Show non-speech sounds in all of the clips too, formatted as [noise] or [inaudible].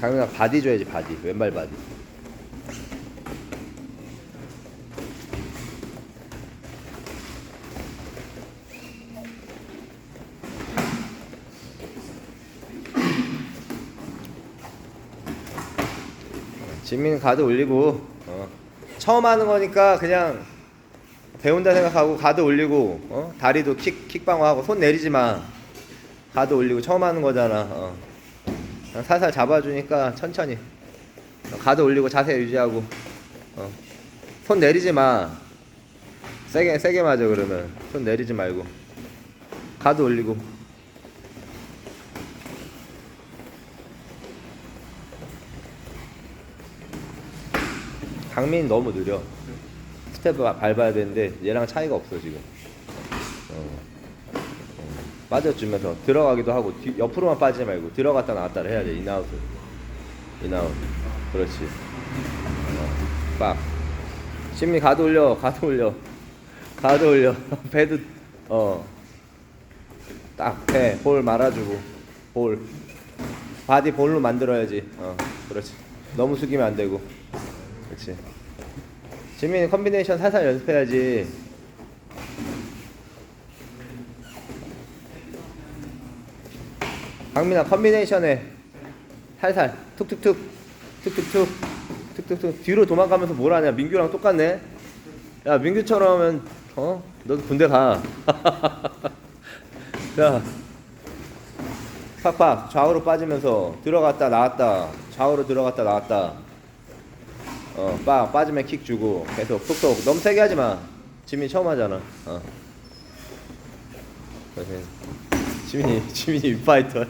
강민아 바디 줘야지 바디 왼발 바디 진민 가드 올리고 어. 처음 하는 거니까 그냥 배운다 생각하고 가드 올리고 어? 다리도 킥 킥방어하고 손 내리지 마 가드 올리고 처음 하는 거잖아 어. 살살 잡아주니까 천천히. 어, 가드 올리고 자세 유지하고. 어. 손 내리지 마. 세게 세게 맞아 그러면. 손 내리지 말고. 가드 올리고. 강민 너무 느려. 스텝 바- 밟아야 되는데 얘랑 차이가 없어 지금. 빠져주면서 들어가기도 하고 뒤, 옆으로만 빠지지 말고 들어갔다 나왔다를 해야 돼 인아웃을. 인아웃. 그렇지. 어. 빡. 심리 가드 올려 가드 올려. [laughs] 가드 올려. [laughs] 배드 어딱해볼 말아주고. 볼. 바디 볼로 만들어야지. 어 그렇지. 너무 숙이면 안 되고. 그렇지. 지민이 컨비네이션 살살 연습해야지 강민아 컨비네이션에 살살 툭툭툭 툭툭툭 툭툭툭 뒤로 도망가면서 뭘 하냐 민규랑 똑같네 야 민규처럼은 어? 너도 군대 가 [laughs] 야, 팍팍 좌우로 빠지면서 들어갔다 나왔다 좌우로 들어갔다 나왔다 어, 빠 빠지면 킥 주고 계속 톡톡 너무 세게 하지 마. 지민이 처음 하잖아. 어. 그래서 지민이 지민이 윗파이터.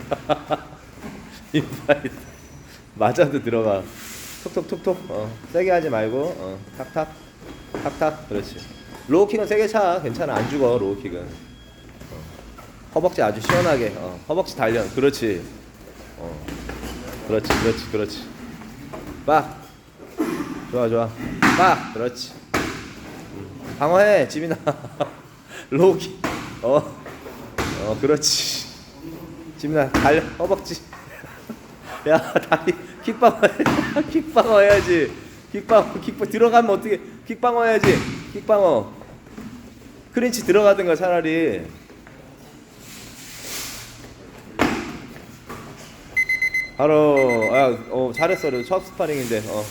윗파이터. [laughs] 맞아도 들어가. 톡톡톡톡. 어. 세게 하지 말고 어. 탁탁 탁탁. 그렇지. 로우킥은 세게 차. 괜찮아. 안 죽어 로우킥은. 어. 허벅지 아주 시원하게. 어. 허벅지 단련. 그렇지. 어. 그렇지. 그렇지. 그렇지. 빡. 좋아 좋아 빡 그렇지 음, 방어해 지민아 [laughs] 로우킥 어 어 그렇지. 지민아 달려 허벅지. [laughs] 야 다리 킥방어 해 [laughs] 킥방어 해야지. 킥방어 킥방 들어가면 어떻게 킥방어 해야지. 킥방어. 크린치 들어가든가 차라리. 바로 아 어 잘했어. 그래도 첫 스파링인데 어